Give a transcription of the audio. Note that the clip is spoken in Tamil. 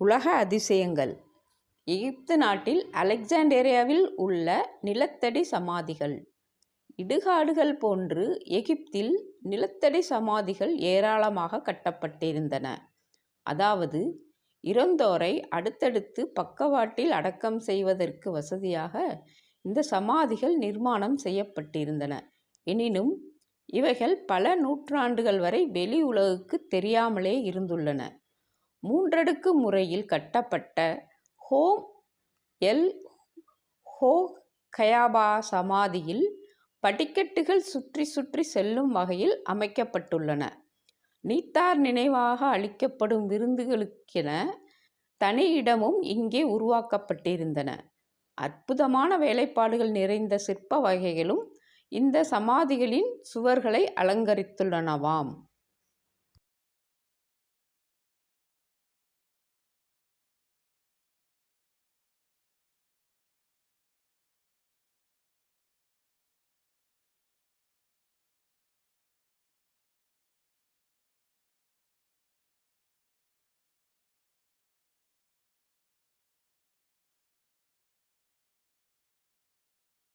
உலக அதிசயங்கள். எகிப்து நாட்டில் அலெக்சாண்டேரியாவில் உள்ள நிலத்தடி சமாதிகள். இடுகாடுகள் போன்று எகிப்தில் நிலத்தடி சமாதிகள் ஏராளமாக கட்டப்பட்டிருந்தன. அதாவது இறந்தோரை அடுத்தடுத்து பக்கவாட்டில் அடக்கம் செய்வதற்கு வசதியாக இந்த சமாதிகள் நிர்மாணம் செய்யப்பட்டிருந்தன. எனினும் இவைகள் பல நூற்றாண்டுகள் வரை வெளி உலகுக்கு தெரியாமலே இருந்துள்ளன. மூன்றடுக்கு முறையில் கட்டப்பட்ட ஹோம் எல் ஹோ கயாபா சமாதியில் படிக்கட்டுகள் சுற்றி சுற்றி செல்லும் வகையில் அமைக்கப்பட்டுள்ளன. நீத்தார் நினைவாக அளிக்கப்படும் விருந்துகளுக்கென தனி இடமும் இங்கே உருவாக்கப்பட்டிருந்தன. அற்புதமான வேலைப்பாடுகள் நிறைந்த சிற்ப வகைகளும் இந்த சமாதிகளின் சுவர்களை அலங்கரித்துள்ளனவாம்.